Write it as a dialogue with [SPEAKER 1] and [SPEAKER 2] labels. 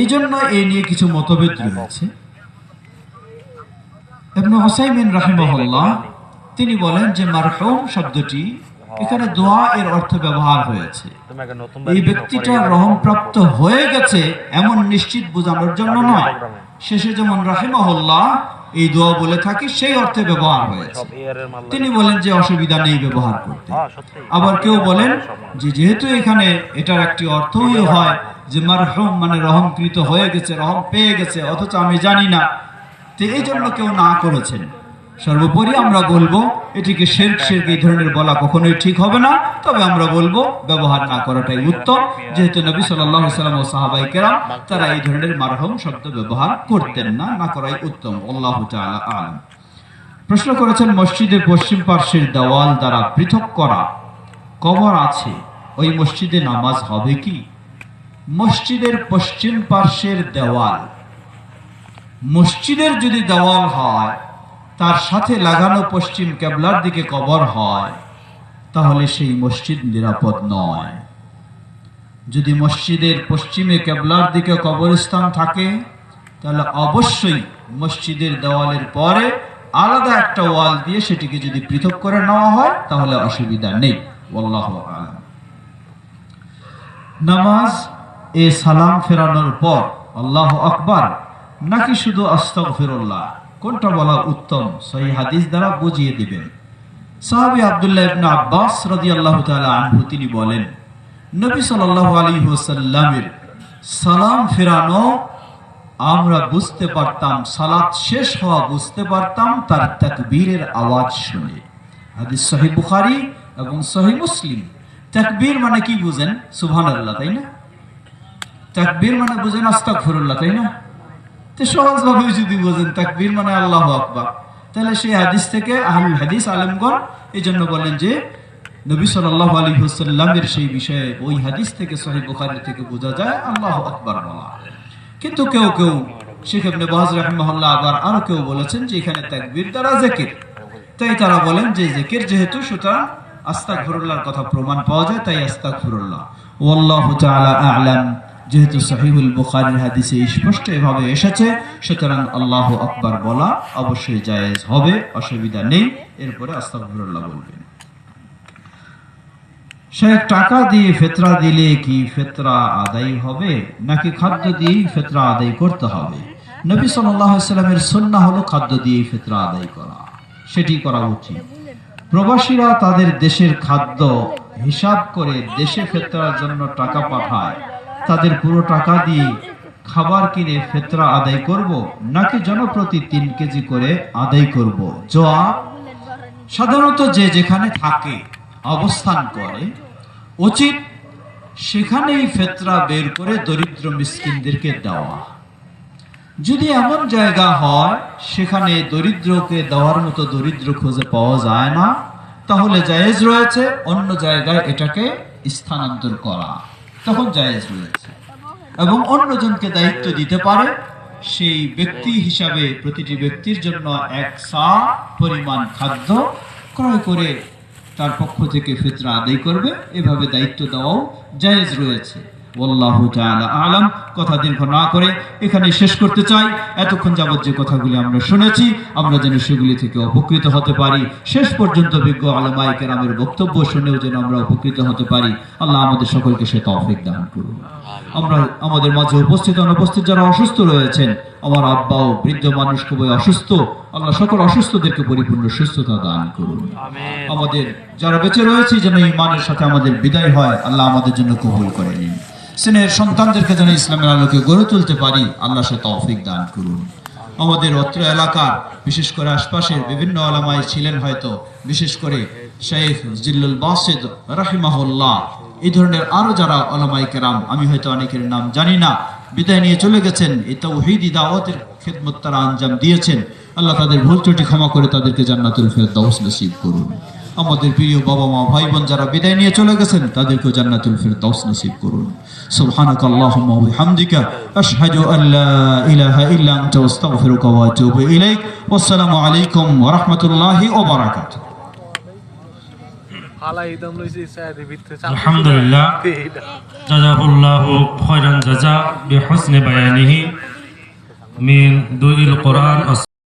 [SPEAKER 1] এই জন্য এই নিয়ে কিছু মতভেদ রয়েছে। হুসাইমিন তিনি বলেন যে মারহুম শব্দটি এখানে দোয়া এর অর্থ ব্যবহার হয়েছে। এই ব্যক্তিটা রহম প্রাপ্ত হয়ে গেছে এমন নিশ্চিত বোঝানোর জন্য নয়। শেষে যেমন রাহিমাহুল্লাহ এই দোয়া বলে থাকি, সেই অর্থে ব্যবহার হয়েছে। তিনি বলেন যে অসুবিধা নেই ব্যবহার করতে। আবার কেউ বলেন যে যেহেতু এখানে এটার একটি অর্থই হয় যে মারহুম মানে রহমকৃত হয়ে গেছে, রহম পেয়ে গেছে, অথচ আমি জানি না। তো এই জন্য কেউ না করেছেন। সর্বোপরি আমরা বলব, এটিকে শেরক শেরক এই ধরনের বলা কখনোই ঠিক হবে না, তবে আমরা বলব, ব্যবহার না করাটাই উত্তম। যেহেতু নবী সাল্লাহ সাল্লাম ও সাহাবাই কেরাম, তারা এই ধরনের মারহম শব্দ ব্যবহার করতেন না না করাই উত্তম। আল্লাহ আলম। প্রশ্ন করেছেন, মসজিদের পশ্চিম পার্শ্বের দেওয়াল দ্বারা পৃথক করা, কবর আছে, ওই মসজিদে নামাজ হবে কি? মসজিদের পশ্চিম পার্শ্বের দেওয়াল। মসজিদের যদি দেওয়াল হয়, তার সাথে লাগানো পশ্চিম কেবলার দিকে কবর হয়, তাহলে সেই মসজিদ নিরাপদ নয়। যদি মসজিদের পশ্চিমে কেবলার দিকে কবরস্থান থাকে, তাহলে অবশ্যই মসজিদের দেওয়ালের পরে আলাদা একটা ওয়াল দিয়ে সেটিকে যদি পৃথক করে নেওয়া হয়, তাহলে অসুবিধা নেই। নামাজ এ সালাম ফেরানোর পর আল্লাহ আকবার, নাকি শুধু আস্তাগফিরুল্লাহ? কোনটা বলা উত্তম? সহি হাদিস দ্বারা বুঝিয়ে দিবেন। সাহাবী আবদুল্লাহ ইবনে আব্বাস রাদিয়াল্লাহু তাআলা আনহু, তিনি বলেন, নবী সাল্লাল্লাহু আলাইহি ওয়াসাল্লামের সালাম ফেরানো, আমরা বুঝতে পারতাম, সালাত শেষ হওয়া বুঝতে পারতাম, তার তাকবীরের আওয়াজ শুনে। হাদিস সহিহ বুখারী এবং সহিহ মুসলিম। তাকবীর মানে কি বুঝেন? সুবহানাল্লাহ, তাই না? তাকবীর মানে বুঝেন আস্তাগফিরুল্লাহ, তাই না? তো সহজভাবে যদি বোঝেন তাকবীর মানে আল্লাহ আকবার। তাহলে সেই হাদিস থেকে আহলুল হাদিস আলেমগণ এই জন্য বলেন যে, নবী সাল্লাল্লাহু আলাইহি ওয়াসাল্লামের সেই বিষয়ে ওই হাদিস থেকে সহিহ বুখারী থেকে বোঝা যায় আল্লাহ আকবার বলা। কিন্তু কেউ কেউ শেখ ইবনে বাজ রাহিমাহুল্লাহ আবার আরও কেউ বলেছেন যে এখানে তাকবীর দ্বারা জিকির। তাই তারা বলেন যে জিকির যেহেতু সুতরাং আস্তাগফিরুল্লাহর কথা প্রমাণ পাওয়া যায়, তাই আস্তাগফিরুল্লাহ। ওয়াল্লাহু তাআলা আ'লাম। যেহেতু সহিহুল বুখারীর হাদিসে স্পষ্ট এভাবে এসেছে, সুতরাং আল্লাহু আকবার বলা অবশ্যই জায়েজ হবে, অসুবিধা নেই। এরপরে আস্তাগফিরুল্লাহ বলবেন। শেখ, টাকা দিয়ে ফেতরা দিলে কি ফেতরা আদায় হবে? নাকি খাদ্য দিয়েই ফেতরা আদায় করতে হবে? নবী সাল্লামের সন্না হলো খাদ্য দিয়েই ফেতরা আদায় করা। সেটি করা উচিত। প্রবাসীরা তাদের দেশের খাদ্য হিসাব করে দেশে ফেতরার জন্য টাকা পাঠায়। তাদের পুরো টাকা দিয়ে খাবার কিনে ফেতরা আদায় করব, নাকি জনপ্রতি তিন কেজি করে আদায় করব? জবাব, সাধারণত যে যেখানে থাকে, অবস্থান করে। উচিত সেখানেই ফেতরা বের করে দরিদ্র মিসকিনদেরকে দেওয়া। যদি এমন জায়গা হয়, সেখানে দরিদ্রকে দেওয়ার মতো দরিদ্র খুঁজে পাওয়া যায় না, তাহলে জায়েজ রয়েছে অন্য জায়গায় এটাকে স্থানান্তর করা। তখন জায়েজ রয়েছে। এবং অন্যজনকে দায়িত্ব দিতে পারে, সেই ব্যক্তি হিসাবে প্রতিটি ব্যক্তির জন্য এক সা পরিমাণ খাদ্য ক্রয় করে তার পক্ষ থেকে ফিতরা আদায় করবে। এভাবে দায়িত্ব দেওয়াও জায়েজ রয়েছে। আল্লাহ আলাম। কথা দীর্ঘ না করে এখানে শেষ করতে চাই। এতক্ষণ যাবৎ যে কথাগুলি আমরা শুনেছি আমরা যেন সেগুলি থেকে উপকৃত হতে পারি। শেষ পর্যন্ত বিজ্ঞ আলমাই কেরামের বক্তব্য শুনেও যেন আমরা উপকৃত হতে পারি। আল্লাহ আমাদের সকলকে সে তৌফিক দান করুন। আমরা আমাদের মাঝে উপস্থিত অনুপস্থিত যারা অসুস্থ রয়েছেন আমার আব্বা ও বৃদ্ধ মানুষ খুবই অসুস্থ। আল্লাহ সকল অসুস্থদেরকে পরিপূর্ণ সুস্থতা দান করুন। আমাদের যারা বেঁচে রয়েছে যেন ইমানের সাথে আমাদের বিদায় হয় আল্লাহ আমাদের জন্য কবুল করে নিন। স্নেহের সন্তানদেরকে যেন ইসলামের আলোকে গড়ে তুলতে পারি, আল্লাহ সে তৌফিক দান করুন। আমাদের অত্র এলাকার, বিশেষ করে আশপাশের বিভিন্ন আলামায় ছিলেন হয়তো, বিশেষ করে শেখ জিল্লুল বাসিদ রাহিমাহুল্লাহ। এই ধরনের আরও যারা আলামাই কেরাম, আমি হয়তো অনেকের নাম জানি না, বিদায় নিয়ে চলে গেছেন, এই তৌহিদি দাওয়াতের খেদমত তারা আঞ্জাম দিয়েছেন। আল্লাহ তাদের ভুল ত্রুটি ক্ষমা করে তাদেরকে জান্নাতুল ফেরদাউস নসিব করুন। আমাদের প্রিয় বাবা মা ভাই বোন যারা বিদায় নিয়ে চলে গেছেন তাদেরকেও জান্নাতুল ফেরদাউস নসিব করুন। সুবহানাক আল্লাহুম্মা ওয়া বিহামদিকা আশহাদু আল লা ইলাহা ইল্লা আনতা আস্তাগফিরুকা ওয়া আতুবু ইলাইক। ওয়াসসালামু আলাইকুম ওয়া রাহমাতুল্লাহি ওয়া বারাকাতুহু।
[SPEAKER 2] আলহামদুলিল্লাহ।
[SPEAKER 3] এইটা
[SPEAKER 2] খায়রান জাযা বিহুসনি বায়ানিহি মিন দুইল কোরআন